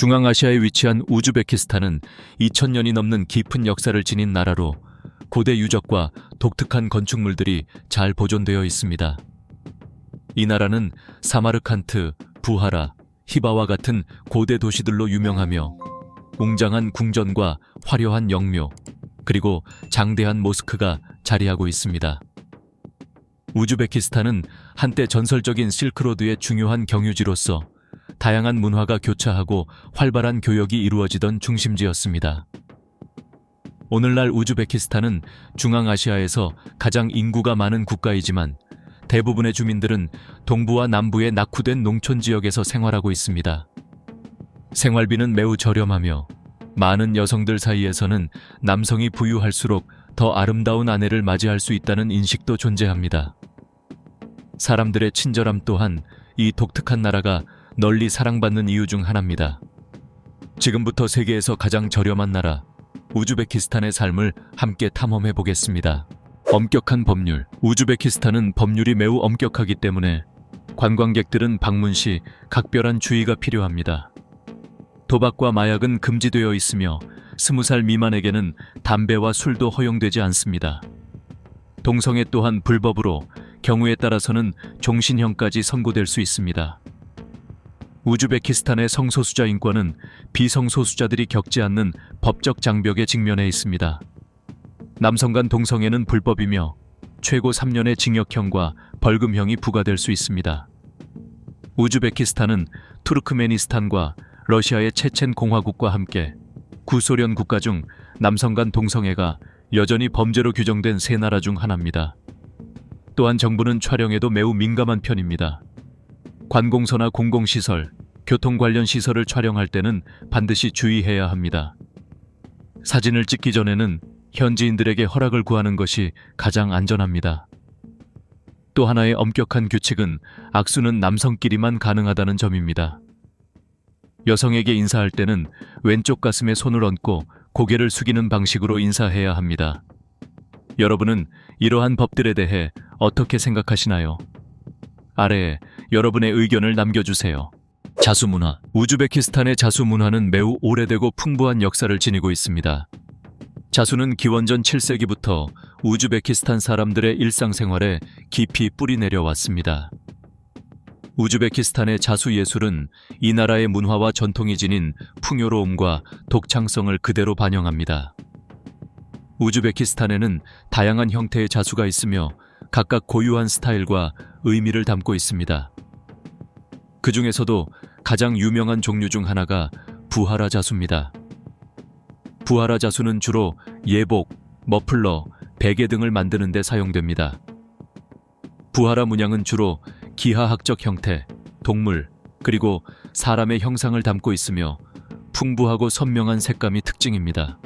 중앙아시아에 위치한 우즈베키스탄은 2000년이 넘는 깊은 역사를 지닌 나라로 고대 유적과 독특한 건축물들이 잘 보존되어 있습니다. 이 나라는 사마르칸트, 부하라, 히바와 같은 고대 도시들로 유명하며 웅장한 궁전과 화려한 영묘, 그리고 장대한 모스크가 자리하고 있습니다. 우즈베키스탄은 한때 전설적인 실크로드의 중요한 경유지로서 다양한 문화가 교차하고 활발한 교역이 이루어지던 중심지였습니다. 오늘날 우즈베키스탄은 중앙아시아에서 가장 인구가 많은 국가이지만 대부분의 주민들은 동부와 남부의 낙후된 농촌 지역에서 생활하고 있습니다. 생활비는 매우 저렴하며 많은 여성들 사이에서는 남성이 부유할수록 더 아름다운 아내를 맞이할 수 있다는 인식도 존재합니다. 사람들의 친절함 또한 이 독특한 나라가 널리 사랑받는 이유 중 하나입니다. 지금부터 세계에서 가장 저렴한 나라, 우즈베키스탄의 삶을 함께 탐험해 보겠습니다. 엄격한 법률. 우즈베키스탄은 법률이 매우 엄격하기 때문에 관광객들은 방문 시 각별한 주의가 필요합니다. 도박과 마약은 금지되어 있으며 스무 살 미만에게는 담배와 술도 허용되지 않습니다. 동성애 또한 불법으로 경우에 따라서는 종신형까지 선고될 수 있습니다. 우즈베키스탄의 성소수자 인권은 비성소수자들이 겪지 않는 법적 장벽에 직면해 있습니다. 남성 간 동성애는 불법이며 최고 3년의 징역형과 벌금형이 부과될 수 있습니다. 우즈베키스탄은 투르크메니스탄과 러시아의 체첸 공화국과 함께 구소련 국가 중 남성 간 동성애가 여전히 범죄로 규정된 세 나라 중 하나입니다. 또한 정부는 촬영에도 매우 민감한 편입니다. 관공서나 공공시설, 교통 관련 시설을 촬영할 때는 반드시 주의해야 합니다. 사진을 찍기 전에는 현지인들에게 허락을 구하는 것이 가장 안전합니다. 또 하나의 엄격한 규칙은 악수는 남성끼리만 가능하다는 점입니다. 여성에게 인사할 때는 왼쪽 가슴에 손을 얹고 고개를 숙이는 방식으로 인사해야 합니다. 여러분은 이러한 법들에 대해 어떻게 생각하시나요? 아래에 여러분의 의견을 남겨주세요. 자수 문화. 우즈베키스탄의 자수 문화는 매우 오래되고 풍부한 역사를 지니고 있습니다. 자수는 기원전 7세기부터 우즈베키스탄 사람들의 일상생활에 깊이 뿌리 내려왔습니다. 우즈베키스탄의 자수 예술은 이 나라의 문화와 전통이 지닌 풍요로움과 독창성을 그대로 반영합니다. 우즈베키스탄에는 다양한 형태의 자수가 있으며 각각 고유한 스타일과 의미를 담고 있습니다. 그 중에서도 가장 유명한 종류 중 하나가 부하라 자수입니다. 부하라 자수는 주로 예복, 머플러, 베개 등을 만드는 데 사용됩니다. 부하라 문양은 주로 기하학적 형태, 동물, 그리고 사람의 형상을 담고 있으며 풍부하고 선명한 색감이 특징입니다.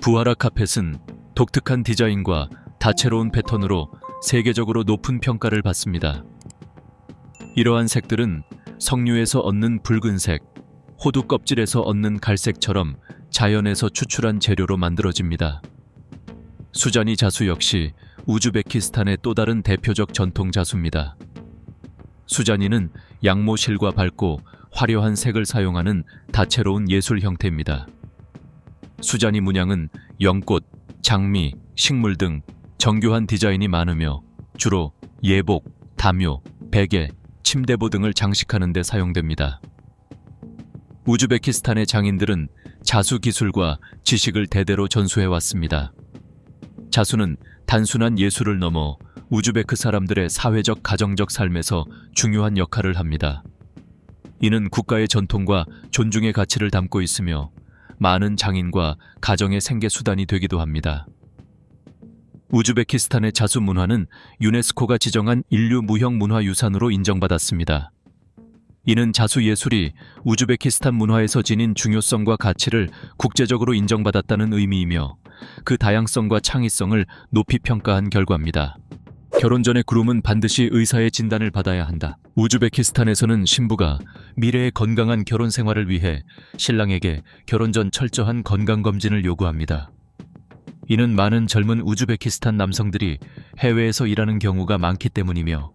부하라 카펫은 독특한 디자인과 다채로운 패턴으로 세계적으로 높은 평가를 받습니다. 이러한 색들은 석류에서 얻는 붉은색, 호두 껍질에서 얻는 갈색처럼 자연에서 추출한 재료로 만들어집니다. 수자니 자수 역시 우즈베키스탄의 또 다른 대표적 전통 자수입니다. 수자니는 양모실과 밝고 화려한 색을 사용하는 다채로운 예술 형태입니다. 수자니 문양은 연꽃, 장미, 식물 등 정교한 디자인이 많으며 주로 예복, 담요, 베개, 침대보 등을 장식하는 데 사용됩니다. 우즈베키스탄의 장인들은 자수 기술과 지식을 대대로 전수해 왔습니다. 자수는 단순한 예술을 넘어 우즈베크 사람들의 사회적 가정적 삶에서 중요한 역할을 합니다. 이는 국가의 전통과 존중의 가치를 담고 있으며 많은 장인과 가정의 생계 수단이 되기도 합니다. 우즈베키스탄의 자수 문화는 유네스코가 지정한 인류 무형 문화 유산으로 인정받았습니다. 이는 자수 예술이 우즈베키스탄 문화에서 지닌 중요성과 가치를 국제적으로 인정받았다는 의미이며 그 다양성과 창의성을 높이 평가한 결과입니다. 결혼 전에 그룹은 반드시 의사의 진단을 받아야 한다. 우즈베키스탄에서는 신부가 미래의 건강한 결혼 생활을 위해 신랑에게 결혼 전 철저한 건강 검진을 요구합니다. 이는 많은 젊은 우즈베키스탄 남성들이 해외에서 일하는 경우가 많기 때문이며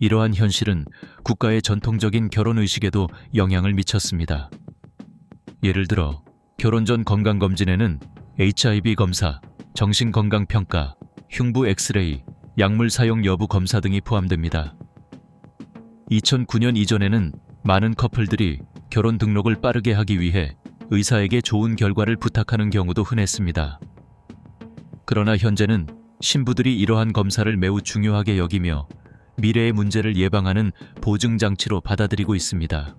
이러한 현실은 국가의 전통적인 결혼 의식에도 영향을 미쳤습니다. 예를 들어 결혼 전 건강검진에는 HIV 검사, 정신건강평가, 흉부 엑스레이, 약물 사용 여부 검사 등이 포함됩니다. 2009년 이전에는 많은 커플들이 결혼 등록을 빠르게 하기 위해 의사에게 좋은 결과를 부탁하는 경우도 흔했습니다. 그러나 현재는 신부들이 이러한 검사를 매우 중요하게 여기며 미래의 문제를 예방하는 보증장치로 받아들이고 있습니다.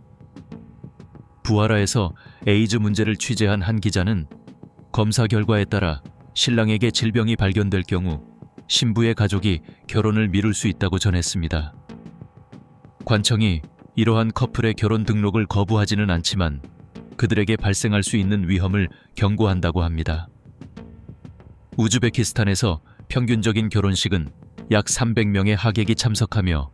부하라에서 에이즈 문제를 취재한 한 기자는 검사 결과에 따라 신랑에게 질병이 발견될 경우 신부의 가족이 결혼을 미룰 수 있다고 전했습니다. 관청이 이러한 커플의 결혼 등록을 거부하지는 않지만 그들에게 발생할 수 있는 위험을 경고한다고 합니다. 우즈베키스탄에서 평균적인 결혼식은 약 300명의 하객이 참석하며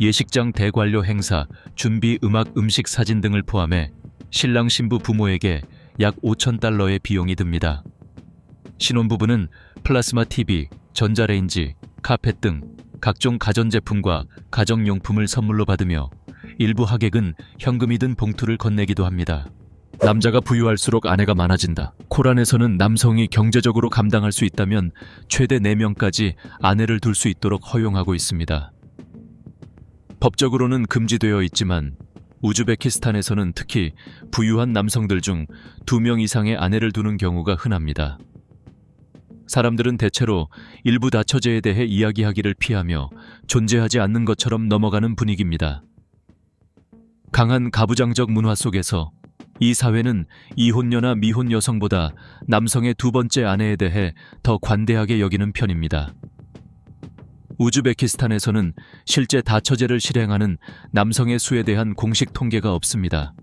예식장 대관료 행사, 준비 음악 음식 사진 등을 포함해 신랑 신부 부모에게 약 5천 달러의 비용이 듭니다. 신혼부부는 플라스마 TV, 전자레인지, 카펫 등 각종 가전제품과 가정용품을 선물로 받으며 일부 하객은 현금이 든 봉투를 건네기도 합니다. 남자가 부유할수록 아내가 많아진다. 코란에서는 남성이 경제적으로 감당할 수 있다면 최대 4명까지 아내를 둘 수 있도록 허용하고 있습니다. 법적으로는 금지되어 있지만 우즈베키스탄에서는 특히 부유한 남성들 중 2명 이상의 아내를 두는 경우가 흔합니다. 사람들은 대체로 일부 다처제에 대해 이야기하기를 피하며 존재하지 않는 것처럼 넘어가는 분위기입니다. 강한 가부장적 문화 속에서 이 사회는 이혼녀나 미혼 여성보다 남성의 두 번째 아내에 대해 더 관대하게 여기는 편입니다. 우즈베키스탄에서는 실제 다처제를 실행하는 남성의 수에 대한 공식 통계가 없습니다.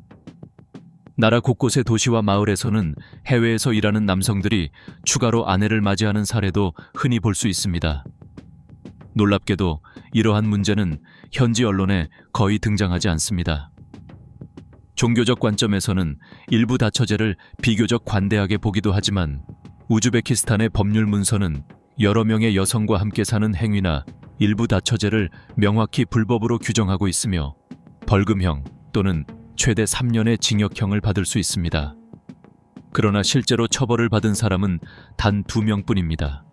나라 곳곳의 도시와 마을에서는 해외에서 일하는 남성들이 추가로 아내를 맞이하는 사례도 흔히 볼 수 있습니다. 놀랍게도 이러한 문제는 현지 언론에 거의 등장하지 않습니다. 종교적 관점에서는 일부 다처제를 비교적 관대하게 보기도 하지만 우즈베키스탄의 법률 문서는 여러 명의 여성과 함께 사는 행위나 일부 다처제를 명확히 불법으로 규정하고 있으며 벌금형 또는 최대 3년의 징역형을 받을 수 있습니다. 그러나 실제로 처벌을 받은 사람은 단두 명뿐입니다.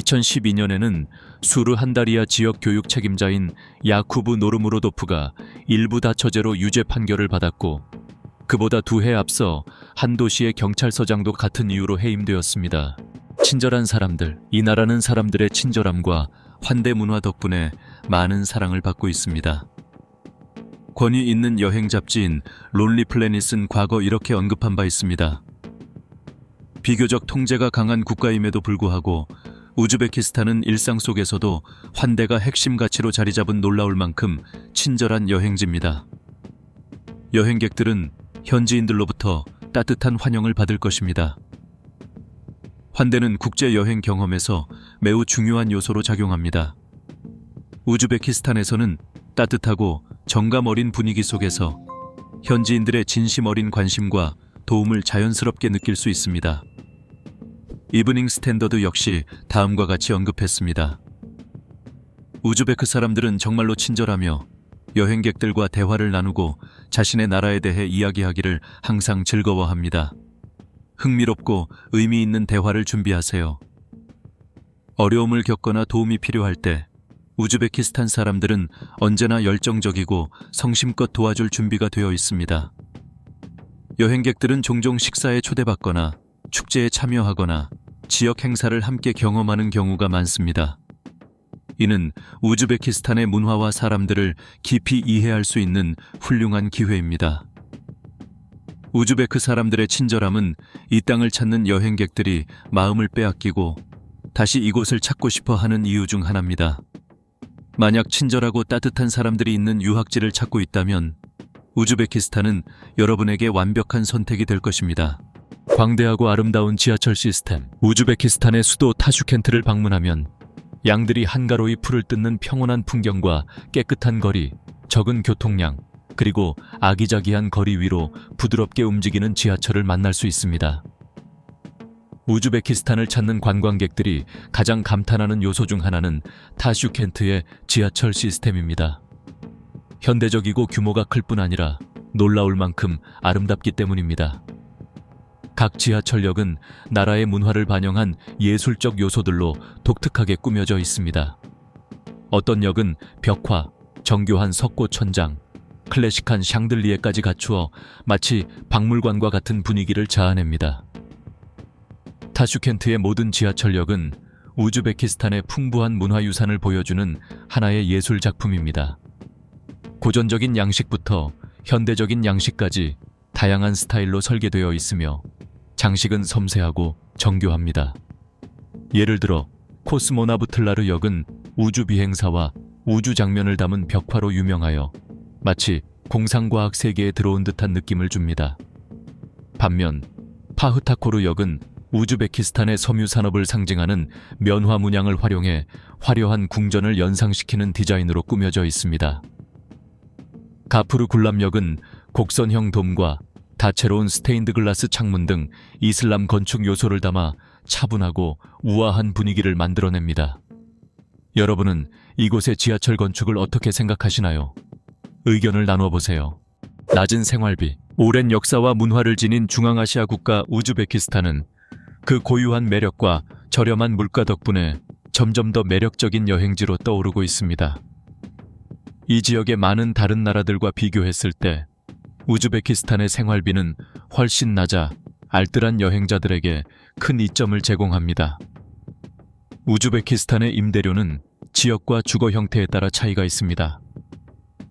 2012년에는 수르 한다리아 지역 교육 책임자인 야쿠브 노르무로도프가 일부 다처제로 유죄 판결을 받았고 그보다 두 해 앞서 한 도시의 경찰서장도 같은 이유로 해임되었습니다. 친절한 사람들, 이 나라는 사람들의 친절함과 환대 문화 덕분에 많은 사랑을 받고 있습니다. 권위 있는 여행 잡지인 론리 플래닛은 과거 이렇게 언급한 바 있습니다. 비교적 통제가 강한 국가임에도 불구하고 우즈베키스탄은 일상 속에서도 환대가 핵심 가치로 자리 잡은 놀라울 만큼 친절한 여행지입니다. 여행객들은 현지인들로부터 따뜻한 환영을 받을 것입니다. 환대는 국제 여행 경험에서 매우 중요한 요소로 작용합니다. 우즈베키스탄에서는 따뜻하고 정감 어린 분위기 속에서 현지인들의 진심 어린 관심과 도움을 자연스럽게 느낄 수 있습니다. 이브닝 스탠더드 역시 다음과 같이 언급했습니다. 우즈베크 사람들은 정말로 친절하며 여행객들과 대화를 나누고 자신의 나라에 대해 이야기하기를 항상 즐거워합니다. 흥미롭고 의미 있는 대화를 준비하세요. 어려움을 겪거나 도움이 필요할 때 우즈베키스탄 사람들은 언제나 열정적이고 성심껏 도와줄 준비가 되어 있습니다. 여행객들은 종종 식사에 초대받거나 축제에 참여하거나 지역 행사를 함께 경험하는 경우가 많습니다. 이는 우즈베키스탄의 문화와 사람들을 깊이 이해할 수 있는 훌륭한 기회입니다. 우즈베크 사람들의 친절함은 이 땅을 찾는 여행객들이 마음을 빼앗기고 다시 이곳을 찾고 싶어 하는 이유 중 하나입니다. 만약 친절하고 따뜻한 사람들이 있는 유학지를 찾고 있다면 우즈베키스탄은 여러분에게 완벽한 선택이 될 것입니다. 광대하고 아름다운 지하철 시스템, 우즈베키스탄의 수도 타슈켄트를 방문하면 양들이 한가로이 풀을 뜯는 평온한 풍경과 깨끗한 거리, 적은 교통량, 그리고 아기자기한 거리 위로 부드럽게 움직이는 지하철을 만날 수 있습니다. 우즈베키스탄을 찾는 관광객들이 가장 감탄하는 요소 중 하나는 타슈켄트의 지하철 시스템입니다. 현대적이고 규모가 클 뿐 아니라 놀라울 만큼 아름답기 때문입니다. 각 지하철역은 나라의 문화를 반영한 예술적 요소들로 독특하게 꾸며져 있습니다. 어떤 역은 벽화, 정교한 석고 천장, 클래식한 샹들리에까지 갖추어 마치 박물관과 같은 분위기를 자아냅니다. 타슈켄트의 모든 지하철역은 우즈베키스탄의 풍부한 문화유산을 보여주는 하나의 예술 작품입니다. 고전적인 양식부터 현대적인 양식까지 다양한 스타일로 설계되어 있으며 장식은 섬세하고 정교합니다. 예를 들어 코스모나부틀라르 역은 우주 비행사와 우주 장면을 담은 벽화로 유명하여 마치 공상과학 세계에 들어온 듯한 느낌을 줍니다. 반면 파흐타코르 역은 우즈베키스탄의 섬유 산업을 상징하는 면화 문양을 활용해 화려한 궁전을 연상시키는 디자인으로 꾸며져 있습니다. 가프르 굴람역은 곡선형 돔과 다채로운 스테인드 글라스 창문 등 이슬람 건축 요소를 담아 차분하고 우아한 분위기를 만들어냅니다. 여러분은 이곳의 지하철 건축을 어떻게 생각하시나요? 의견을 나누어 보세요. 낮은 생활비, 오랜 역사와 문화를 지닌 중앙아시아 국가 우즈베키스탄은 그 고유한 매력과 저렴한 물가 덕분에 점점 더 매력적인 여행지로 떠오르고 있습니다. 이 지역의 많은 다른 나라들과 비교했을 때 우즈베키스탄의 생활비는 훨씬 낮아 알뜰한 여행자들에게 큰 이점을 제공합니다. 우즈베키스탄의 임대료는 지역과 주거 형태에 따라 차이가 있습니다.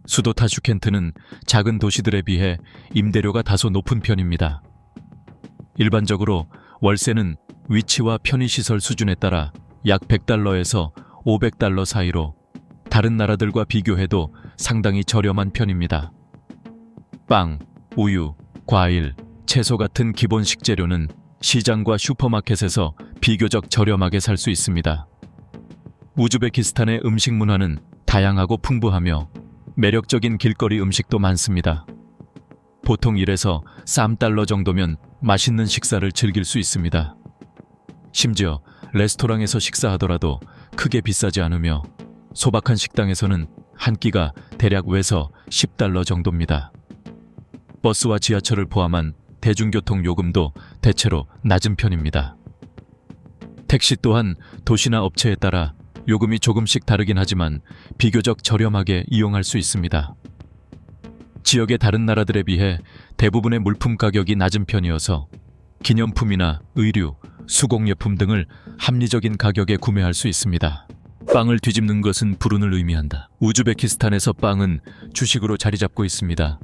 수도 타슈켄트는 작은 도시들에 비해 임대료가 다소 높은 편입니다. 일반적으로 월세는 위치와 편의시설 수준에 따라 약 100달러에서 500달러 사이로 다른 나라들과 비교해도 상당히 저렴한 편입니다. 빵, 우유, 과일, 채소 같은 기본 식재료는 시장과 슈퍼마켓에서 비교적 저렴하게 살 수 있습니다. 우즈베키스탄의 음식 문화는 다양하고 풍부하며 매력적인 길거리 음식도 많습니다. 보통 1에서 3달러 정도면 맛있는 식사를 즐길 수 있습니다. 심지어 레스토랑에서 식사하더라도 크게 비싸지 않으며 소박한 식당에서는 한 끼가 대략 외서 10달러 정도입니다. 버스와 지하철을 포함한 대중교통 요금도 대체로 낮은 편입니다. 택시 또한 도시나 업체에 따라 요금이 조금씩 다르긴 하지만 비교적 저렴하게 이용할 수 있습니다. 지역의 다른 나라들에 비해 대부분의 물품 가격이 낮은 편이어서 기념품이나 의류, 수공예품 등을 합리적인 가격에 구매할 수 있습니다. 빵을 뒤집는 것은 불운을 의미한다. 우즈베키스탄에서 빵은 주식으로 자리 잡고 있습니다.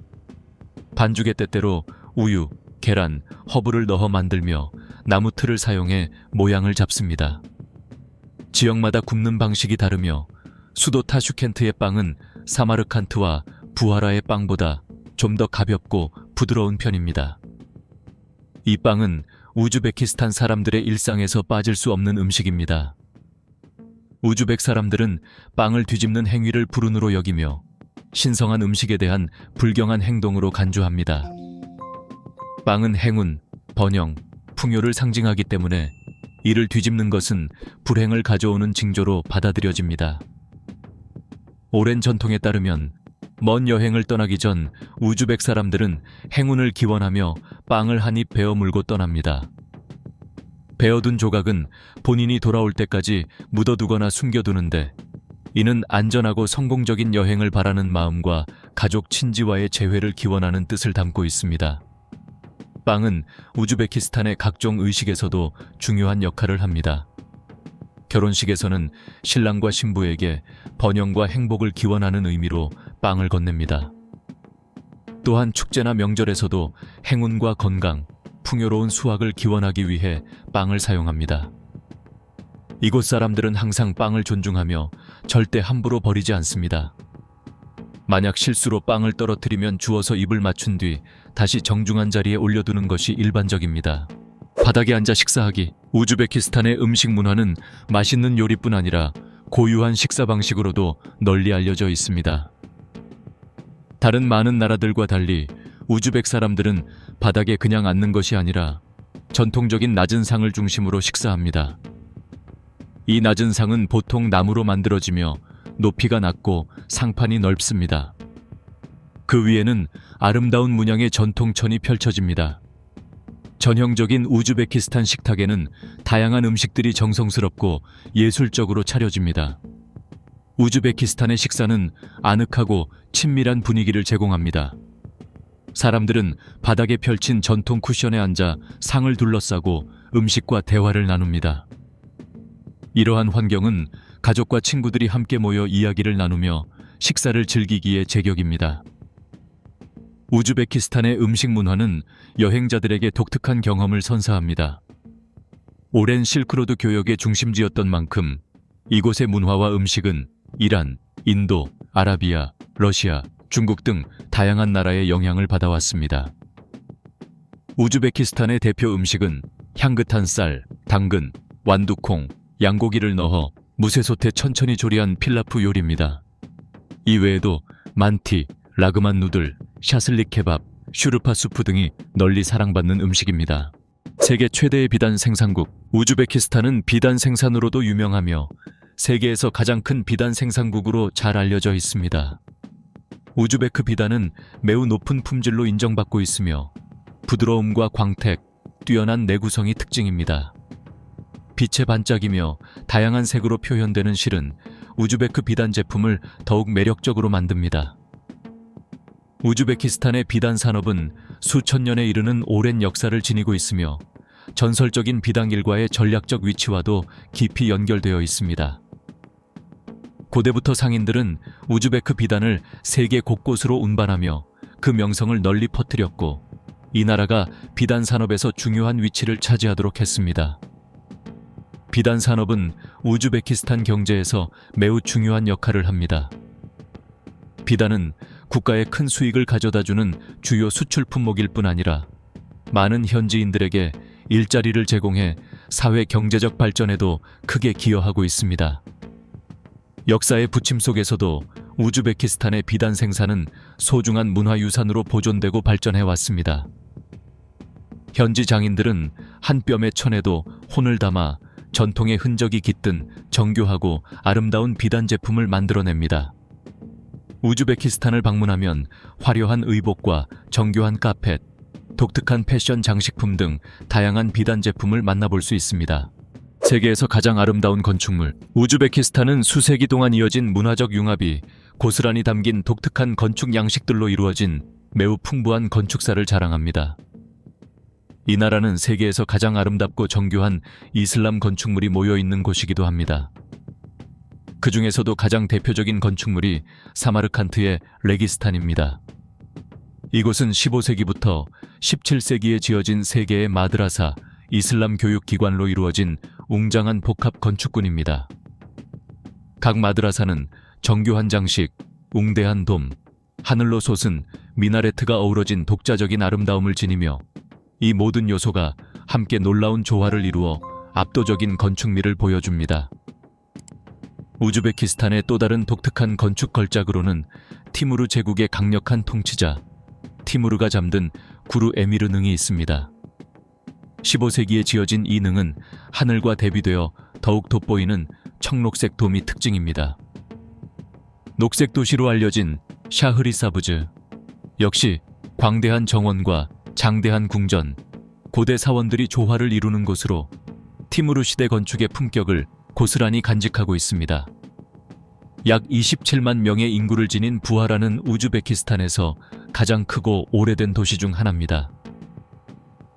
반죽의 때때로 우유, 계란, 허브를 넣어 만들며 나무 틀을 사용해 모양을 잡습니다. 지역마다 굽는 방식이 다르며 수도 타슈켄트의 빵은 사마르칸트와 부하라의 빵보다 좀 더 가볍고 부드러운 편입니다. 이 빵은 우즈베키스탄 사람들의 일상에서 빠질 수 없는 음식입니다. 우즈벡 사람들은 빵을 뒤집는 행위를 불운으로 여기며 신성한 음식에 대한 불경한 행동으로 간주합니다. 빵은 행운, 번영, 풍요를 상징하기 때문에 이를 뒤집는 것은 불행을 가져오는 징조로 받아들여집니다. 오랜 전통에 따르면 먼 여행을 떠나기 전 우즈벡 사람들은 행운을 기원하며 빵을 한 입 베어 물고 떠납니다. 베어둔 조각은 본인이 돌아올 때까지 묻어두거나 숨겨두는데 이는 안전하고 성공적인 여행을 바라는 마음과 가족 친지와의 재회를 기원하는 뜻을 담고 있습니다. 빵은 우즈베키스탄의 각종 의식에서도 중요한 역할을 합니다. 결혼식에서는 신랑과 신부에게 번영과 행복을 기원하는 의미로 빵을 건넵니다. 또한 축제나 명절에서도 행운과 건강, 풍요로운 수확을 기원하기 위해 빵을 사용합니다. 이곳 사람들은 항상 빵을 존중하며 절대 함부로 버리지 않습니다. 만약 실수로 빵을 떨어뜨리면 주워서 입을 맞춘 뒤 다시 정중한 자리에 올려두는 것이 일반적입니다. 바닥에 앉아 식사하기. 우즈베키스탄의 음식 문화는 맛있는 요리뿐 아니라 고유한 식사 방식으로도 널리 알려져 있습니다. 다른 많은 나라들과 달리 우즈벡 사람들은 바닥에 그냥 앉는 것이 아니라 전통적인 낮은 상을 중심으로 식사합니다. 이 낮은 상은 보통 나무로 만들어지며 높이가 낮고 상판이 넓습니다. 그 위에는 아름다운 문양의 전통천이 펼쳐집니다. 전형적인 우즈베키스탄 식탁에는 다양한 음식들이 정성스럽고 예술적으로 차려집니다. 우즈베키스탄의 식사는 아늑하고 친밀한 분위기를 제공합니다. 사람들은 바닥에 펼친 전통 쿠션에 앉아 상을 둘러싸고 음식과 대화를 나눕니다. 이러한 환경은 가족과 친구들이 함께 모여 이야기를 나누며 식사를 즐기기에 제격입니다. 우즈베키스탄의 음식 문화는 여행자들에게 독특한 경험을 선사합니다. 오랜 실크로드 교역의 중심지였던 만큼 이곳의 문화와 음식은 이란, 인도, 아라비아, 러시아, 중국 등 다양한 나라의 영향을 받아왔습니다. 우즈베키스탄의 대표 음식은 향긋한 쌀, 당근, 완두콩, 양고기를 넣어 무쇠솥에 천천히 조리한 필라프 요리입니다. 이 외에도 만티, 라그만 누들, 샤슬릭 케밥, 슈르파 수프 등이 널리 사랑받는 음식입니다. 세계 최대의 비단 생산국 우즈베키스탄은 비단 생산으로도 유명하며 세계에서 가장 큰 비단 생산국으로 잘 알려져 있습니다. 우즈베크 비단은 매우 높은 품질로 인정받고 있으며 부드러움과 광택, 뛰어난 내구성이 특징입니다. 빛의 반짝이며 다양한 색으로 표현되는 실은 우즈베크 비단 제품을 더욱 매력적으로 만듭니다. 우즈베키스탄의 비단 산업은 수천 년에 이르는 오랜 역사를 지니고 있으며 전설적인 비단 일과의 전략적 위치와도 깊이 연결되어 있습니다. 고대부터 상인들은 우즈베크 비단을 세계 곳곳으로 운반하며 그 명성을 널리 퍼뜨렸고 이 나라가 비단 산업에서 중요한 위치를 차지하도록 했습니다. 비단 산업은 우즈베키스탄 경제에서 매우 중요한 역할을 합니다. 비단은 국가에 큰 수익을 가져다주는 주요 수출 품목일 뿐 아니라 많은 현지인들에게 일자리를 제공해 사회 경제적 발전에도 크게 기여하고 있습니다. 역사의 부침 속에서도 우즈베키스탄의 비단 생산은 소중한 문화유산으로 보존되고 발전해 왔습니다. 현지 장인들은 한 뼘의 천에도 혼을 담아 전통의 흔적이 깃든 정교하고 아름다운 비단 제품을 만들어냅니다. 우즈베키스탄을 방문하면 화려한 의복과 정교한 카펫, 독특한 패션 장식품 등 다양한 비단 제품을 만나볼 수 있습니다. 세계에서 가장 아름다운 건축물. 우즈베키스탄은 수세기 동안 이어진 문화적 융합이 고스란히 담긴 독특한 건축 양식들로 이루어진 매우 풍부한 건축사를 자랑합니다. 이 나라는 세계에서 가장 아름답고 정교한 이슬람 건축물이 모여 있는 곳이기도 합니다. 그 중에서도 가장 대표적인 건축물이 사마르칸트의 레기스탄입니다. 이곳은 15세기부터 17세기에 지어진 세계의 마드라사, 이슬람 교육 기관로 이루어진 웅장한 복합 건축군입니다. 각 마드라사는 정교한 장식, 웅대한 돔, 하늘로 솟은 미나레트가 어우러진 독자적인 아름다움을 지니며 이 모든 요소가 함께 놀라운 조화를 이루어 압도적인 건축미를 보여줍니다. 우즈베키스탄의 또 다른 독특한 건축 걸작으로는 티무르 제국의 강력한 통치자 티무르가 잠든 구루 에미르 능이 있습니다. 15세기에 지어진 이 능은 하늘과 대비되어 더욱 돋보이는 청록색 돔이 특징입니다. 녹색 도시로 알려진 샤흐리사부즈 역시 광대한 정원과 장대한 궁전, 고대 사원들이 조화를 이루는 곳으로 티무르 시대 건축의 품격을 고스란히 간직하고 있습니다. 약 27만 명의 인구를 지닌 부하라는 우즈베키스탄에서 가장 크고 오래된 도시 중 하나입니다.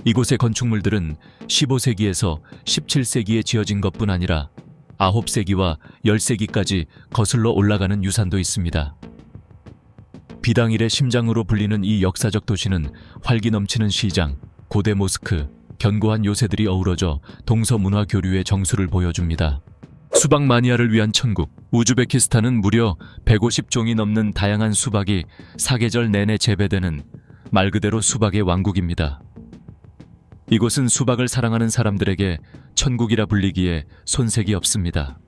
이곳의 건축물들은 15세기에서 17세기에 지어진 것뿐 아니라 9세기와 10세기까지 거슬러 올라가는 유산도 있습니다. 비당일의 심장으로 불리는 이 역사적 도시는 활기 넘치는 시장, 고대 모스크, 견고한 요새들이 어우러져 동서 문화 교류의 정수를 보여줍니다. 수박 마니아를 위한 천국, 우즈베키스탄은 무려 150종이 넘는 다양한 수박이 사계절 내내 재배되는 말 그대로 수박의 왕국입니다. 이곳은 수박을 사랑하는 사람들에게 천국이라 불리기에 손색이 없습니다.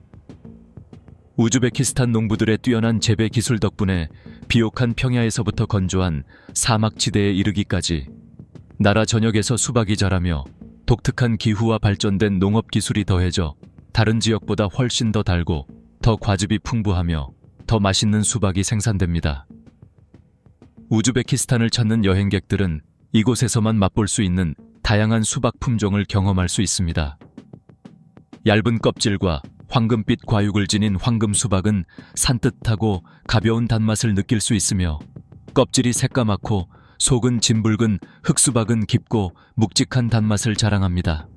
우즈베키스탄 농부들의 뛰어난 재배 기술 덕분에 비옥한 평야에서부터 건조한 사막 지대에 이르기까지 나라 전역에서 수박이 자라며 독특한 기후와 발전된 농업 기술이 더해져 다른 지역보다 훨씬 더 달고 더 과즙이 풍부하며 더 맛있는 수박이 생산됩니다. 우즈베키스탄을 찾는 여행객들은 이곳에서만 맛볼 수 있는 다양한 수박 품종을 경험할 수 있습니다. 얇은 껍질과 황금빛 과육을 지닌 황금 수박은 산뜻하고 가벼운 단맛을 느낄 수 있으며 껍질이 새까맣고 속은 진붉은 흑수박은 깊고 묵직한 단맛을 자랑합니다.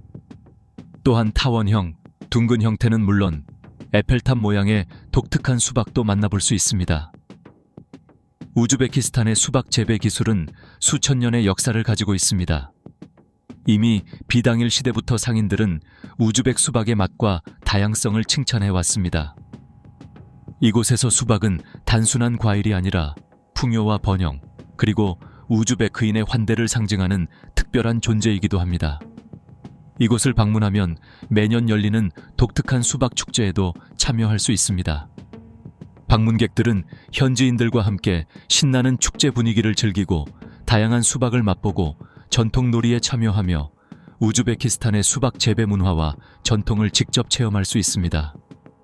또한 타원형, 둥근 형태는 물론 에펠탑 모양의 독특한 수박도 만나볼 수 있습니다. 우즈베키스탄의 수박 재배 기술은 수천 년의 역사를 가지고 있습니다. 이미 비당일 시대부터 상인들은 우즈벡 수박의 맛과 다양성을 칭찬해 왔습니다. 이곳에서 수박은 단순한 과일이 아니라 풍요와 번영, 그리고 우즈베크인의 환대를 상징하는 특별한 존재이기도 합니다. 이곳을 방문하면 매년 열리는 독특한 수박 축제에도 참여할 수 있습니다. 방문객들은 현지인들과 함께 신나는 축제 분위기를 즐기고 다양한 수박을 맛보고 전통 놀이에 참여하며 우즈베키스탄의 수박 재배 문화와 전통을 직접 체험할 수 있습니다.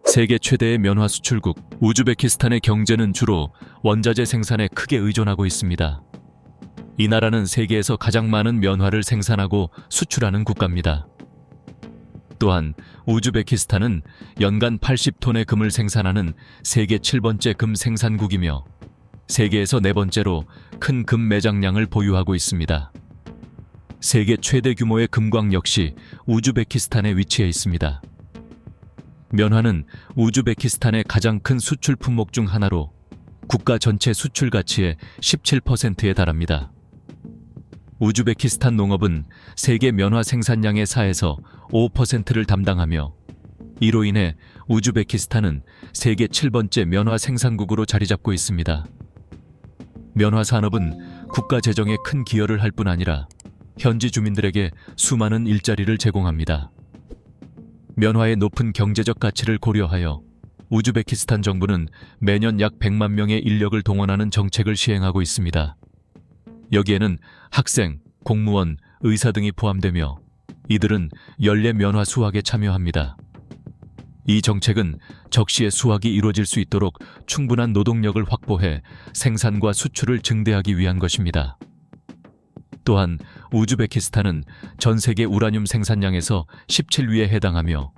세계 최대의 면화 수출국 우즈베키스탄의 경제는 주로 원자재 생산에 크게 의존하고 있습니다. 이 나라는 세계에서 가장 많은 면화를 생산하고 수출하는 국가입니다. 또한 우즈베키스탄은 연간 80톤의 금을 생산하는 세계 7번째 금 생산국이며 세계에서 네 번째로 큰 금 매장량을 보유하고 있습니다. 세계 최대 규모의 금광 역시 우즈베키스탄에 위치해 있습니다. 면화는 우즈베키스탄의 가장 큰 수출 품목 중 하나로 국가 전체 수출 가치의 17%에 달합니다. 우즈베키스탄 농업은 세계 면화 생산량의 4에서 5%를 담당하며 이로 인해 우즈베키스탄은 세계 7번째 면화 생산국으로 자리 잡고 있습니다. 면화 산업은 국가 재정에 큰 기여를 할 뿐 아니라 현지 주민들에게 수많은 일자리를 제공합니다. 면화의 높은 경제적 가치를 고려하여 우즈베키스탄 정부는 매년 약 100만 명의 인력을 동원하는 정책을 시행하고 있습니다. 여기에는 학생, 공무원, 의사 등이 포함되며 이들은 연례 면화 수학에 참여합니다. 이 정책은 적시에 수확이 이루어질 수 있도록 충분한 노동력을 확보해 생산과 수출을 증대하기 위한 것입니다. 또한 우즈베키스탄은 전 세계 우라늄 생산량에서 17위에 해당하며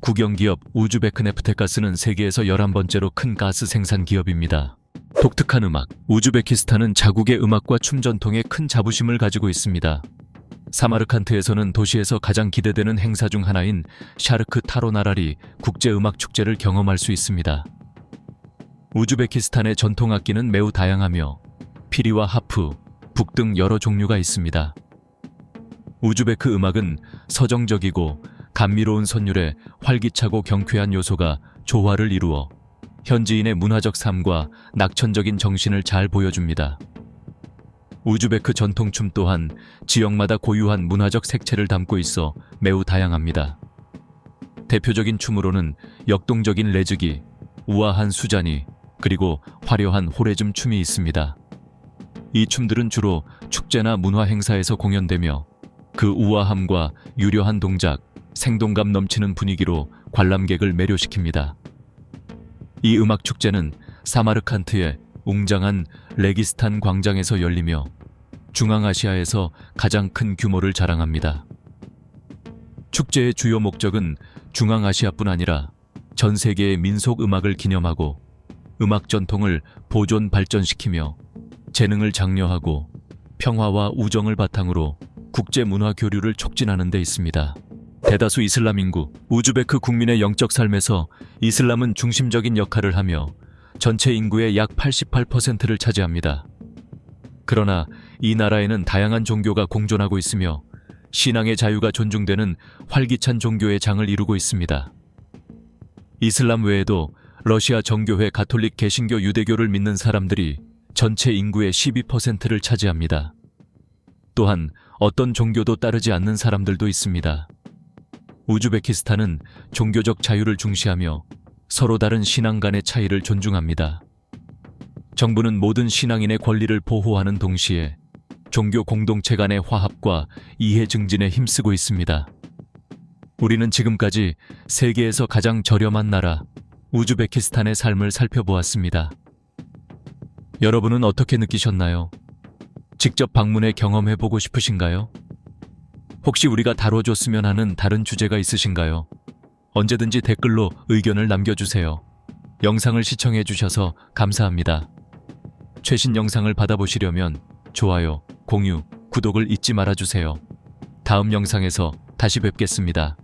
국영기업 우즈베크네프테가스는 세계에서 11번째로 큰 가스 생산 기업입니다. 독특한 음악 우즈베키스탄은 자국의 음악과 춤 전통에 큰 자부심을 가지고 있습니다. 사마르칸트에서는 도시에서 가장 기대되는 행사 중 하나인 샤르크 타로 나라리 국제 음악 축제를 경험할 수 있습니다. 우즈베키스탄의 전통 악기는 매우 다양하며 피리와 하프, 북 등 여러 종류가 있습니다. 우즈베크 음악은 서정적이고 감미로운 선율에 활기차고 경쾌한 요소가 조화를 이루어 현지인의 문화적 삶과 낙천적인 정신을 잘 보여줍니다. 우즈베크 전통춤 또한 지역마다 고유한 문화적 색채를 담고 있어 매우 다양합니다. 대표적인 춤으로는 역동적인 레즈기, 우아한 수자니, 그리고 화려한 호레즘 춤이 있습니다. 이 춤들은 주로 축제나 문화 행사에서 공연되며 그 우아함과 유려한 동작, 생동감 넘치는 분위기로 관람객을 매료시킵니다. 이 음악 축제는 사마르칸트의 웅장한 레기스탄 광장에서 열리며 중앙아시아에서 가장 큰 규모를 자랑합니다. 축제의 주요 목적은 중앙아시아뿐 아니라 전 세계의 민속 음악을 기념하고 음악 전통을 보존 발전시키며 재능을 장려하고 평화와 우정을 바탕으로 국제 문화 교류를 촉진하는 데 있습니다. 대다수 이슬람 인구, 우즈베크 국민의 영적 삶에서 이슬람은 중심적인 역할을 하며 전체 인구의 약 88%를 차지합니다. 그러나 이 나라에는 다양한 종교가 공존하고 있으며 신앙의 자유가 존중되는 활기찬 종교의 장을 이루고 있습니다. 이슬람 외에도 러시아 정교회 가톨릭 개신교 유대교를 믿는 사람들이 전체 인구의 12%를 차지합니다. 또한 어떤 종교도 따르지 않는 사람들도 있습니다. 우즈베키스탄은 종교적 자유를 중시하며 서로 다른 신앙 간의 차이를 존중합니다. 정부는 모든 신앙인의 권리를 보호하는 동시에 종교 공동체 간의 화합과 이해 증진에 힘쓰고 있습니다. 우리는 지금까지 세계에서 가장 저렴한 나라 우즈베키스탄의 삶을 살펴보았습니다. 여러분은 어떻게 느끼셨나요? 직접 방문해 경험해 보고 싶으신가요? 혹시 우리가 다뤄줬으면 하는 다른 주제가 있으신가요? 언제든지 댓글로 의견을 남겨주세요. 영상을 시청해 주셔서 감사합니다. 최신 영상을 받아보시려면 좋아요, 공유, 구독을 잊지 말아주세요. 다음 영상에서 다시 뵙겠습니다.